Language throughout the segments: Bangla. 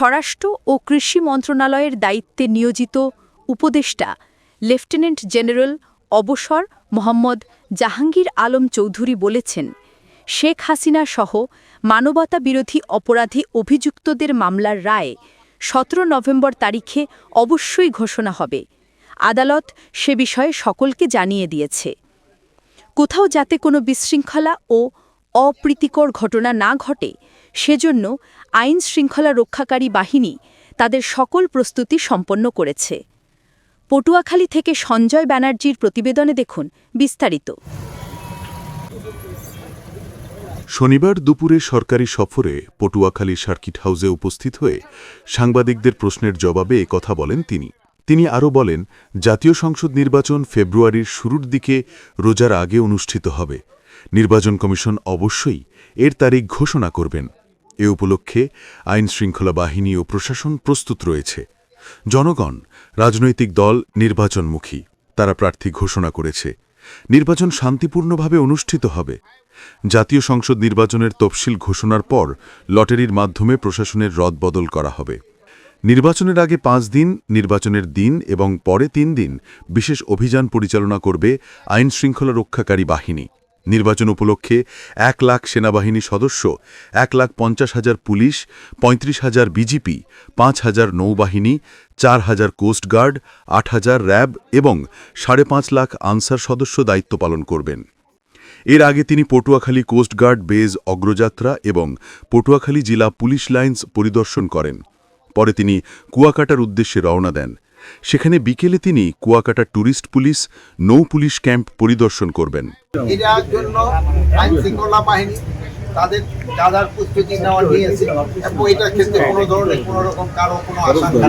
স্বরাষ্ট্র ও কৃষি মন্ত্রণালয়ের দায়িত্বে নিয়োজিত উপদেষ্টা লেফটেন্যান্ট জেনারেল অবসর মোহাম্মদ জাহাঙ্গীর আলম চৌধুরী বলেছেন, শেখ হাসিনা সহ মানবতা বিরোধী অপরাধী অভিযুক্তদের মামলার রায় সতেরো নভেম্বর তারিখে অবশ্যই ঘোষণা হবে। আদালত সে বিষয়ে সকলকে জানিয়ে দিয়েছে। কোথাও যাতে কোনো বিশৃঙ্খলা ও অপ্রীতিকর ঘটনা না ঘটে, সেজন্য আইন শৃঙ্খলা রক্ষাকারী বাহিনী তাদের সকল প্রস্তুতি সম্পন্ন করেছে। পটুয়াখালী থেকে সঞ্জয় ব্যানার্জির প্রতিবেদনে দেখুন বিস্তারিত। শনিবার দুপুরে সরকারি সফরে পটুয়াখালী সার্কিট হাউসে উপস্থিত হয়ে সাংবাদিকদের প্রশ্নের জবাবে কথা বলেন তিনি। তিনি আরও বলেন, জাতীয় সংসদ নির্বাচন ফেব্রুয়ারির শুরুর দিকে রোজার আগে অনুষ্ঠিত হবে। নির্বাচন কমিশন অবশ্যই এর তারিখ ঘোষণা করবেন। এ উপলক্ষে আইন শৃঙ্খলা বাহিনী ও প্রশাসন প্রস্তুত রয়েছে। জনগণ, রাজনৈতিক দল, নির্বাচনমুখী, তারা প্রার্থী ঘোষণা করেছে। নির্বাচন শান্তিপূর্ণভাবে অনুষ্ঠিত হবে। জাতীয় সংসদ নির্বাচনের তফসিল ঘোষণার পর লটারির মাধ্যমে প্রশাসনের রদবদল করা হবে। নির্বাচনের আগে পাঁচ দিন, নির্বাচনের দিন এবং পরে তিন দিন বিশেষ অভিযান পরিচালনা করবে আইন শৃঙ্খলা রক্ষাকারী বাহিনী। নির্বাচন উপলক্ষে এক লাখ সেনাবাহিনী সদস্য, এক লাখ পঞ্চাশ হাজার পুলিশ, পঁয়ত্রিশ হাজার বিজিপি, পাঁচ হাজার নৌবাহিনী, চার হাজার কোস্টগার্ড আট হাজার র্যাব এবং সাড়ে পাঁচ লাখ আনসার সদস্য দায়িত্ব পালন করবেন। এর আগে তিনি পটুয়াখালী কোস্টগার্ড বেজ অগ্রযাত্রা এবং পটুয়াখালী জেলা পুলিশ লাইন্স পরিদর্শন করেন। পরে তিনি কুয়াকাটার উদ্দেশ্যে রওনা দেন। সেখানে বিকেলে তিনি কুয়াকাটা ট্যুরিস্ট পুলিশ, নৌ পুলিশ ক্যাম্প পরিদর্শন করবেন। তাদের দাদার প্রস্তুতি নেওয়া নিয়েছে। এবং এটার ক্ষেত্রে কোনো ধরনের কোনো রকম কারও কোনো আশঙ্কা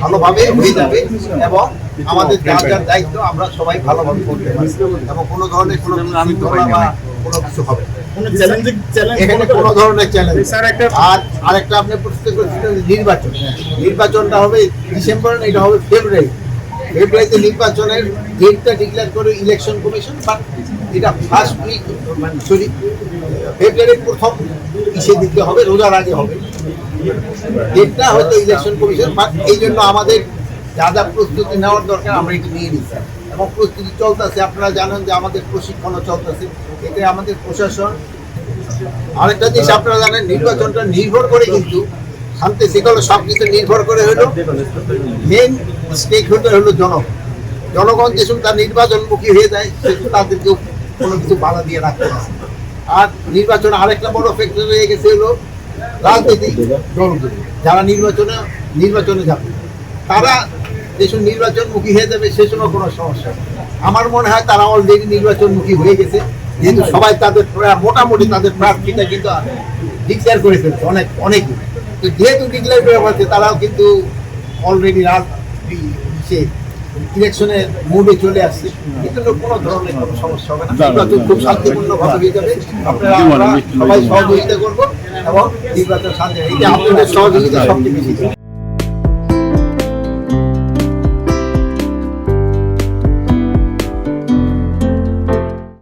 ভালোভাবে হয়ে যাবে এবং আমাদের যার যার দায়িত্ব আমরা সবাই ভালোভাবে করতে পারি। এবং কোনো ধরনের কোনো কোনো কিছু হবে। এখানে কোনো ধরনের চ্যালেঞ্জ আর আরেকটা আপনি প্রশ্ন করেছিলেন নির্বাচন। নির্বাচনটা হবে ডিসেম্বর এটা হবে ফেব্রুয়ারি। ফেব্রুয়ারিতে নির্বাচনের ডেটটা ডিক্লেয়ার করে ইলেকশন কমিশন বাট এটা ফার্স্ট উইক মানে সরি ফেব্রুয়ারির প্রথম ইসে দিতে হবে রোজার আগে হবে। ডেটটা হয়তো ইলেকশন কমিশন বাট এই জন্য আমাদের যা যা প্রস্তুতি নেওয়ার দরকার, আমরা এটা নিয়ে নিচ্ছি এবং প্রস্তুতি চলতেছে, আপনারা জানেন যে আমাদের প্রশিক্ষণও চলতেছে, এতে আমাদের প্রশাসন, আরেকটা জিনিস আপনারা জানেন, নির্বাচনটা নির্ভর করে কিন্তু শান্তি শৃঙ্খলা সব কিছু নির্ভর করে হলো মেন স্টেক হোল্ডার হলো জনগণ। জনগণ যেসব তার নির্বাচনমুখী হয়ে যায় সেসব তাদেরকেও কোনো কিছু বাধা দিয়ে রাখতে পারে আর নির্বাচন আরেকটা বড় ফ্যাক্টর হয়ে গেছে হলো রাজনীতি যারা নির্বাচনে নির্বাচনে যাবে তারা যেসব নির্বাচনমুখী হয়ে যাবে সে সময় কোনো সমস্যা আমার মনে হয় তারা অলরেডি নির্বাচনমুখী হয়ে গেছে যেহেতু সবাই তাদের মোটামুটি তাদের প্রার্থীটা কিন্তু ডিক্লেয়ার করে ফেলছে অনেক অনেকই তো যেহেতু ডিক্লেয়ার করে ফেলছে তারাও কিন্তু অলরেডি রাত সে ইলেকশনের মুডে চলে আসছে এই জন্য কোনো ধরনের কোনো সমস্যা হবে না নির্বাচন খুব শান্তিপূর্ণভাবে হয়ে যাবে আপনারা সবাই সহযোগিতা করব এবং নির্বাচন শান্তি সবচেয়ে বেশি।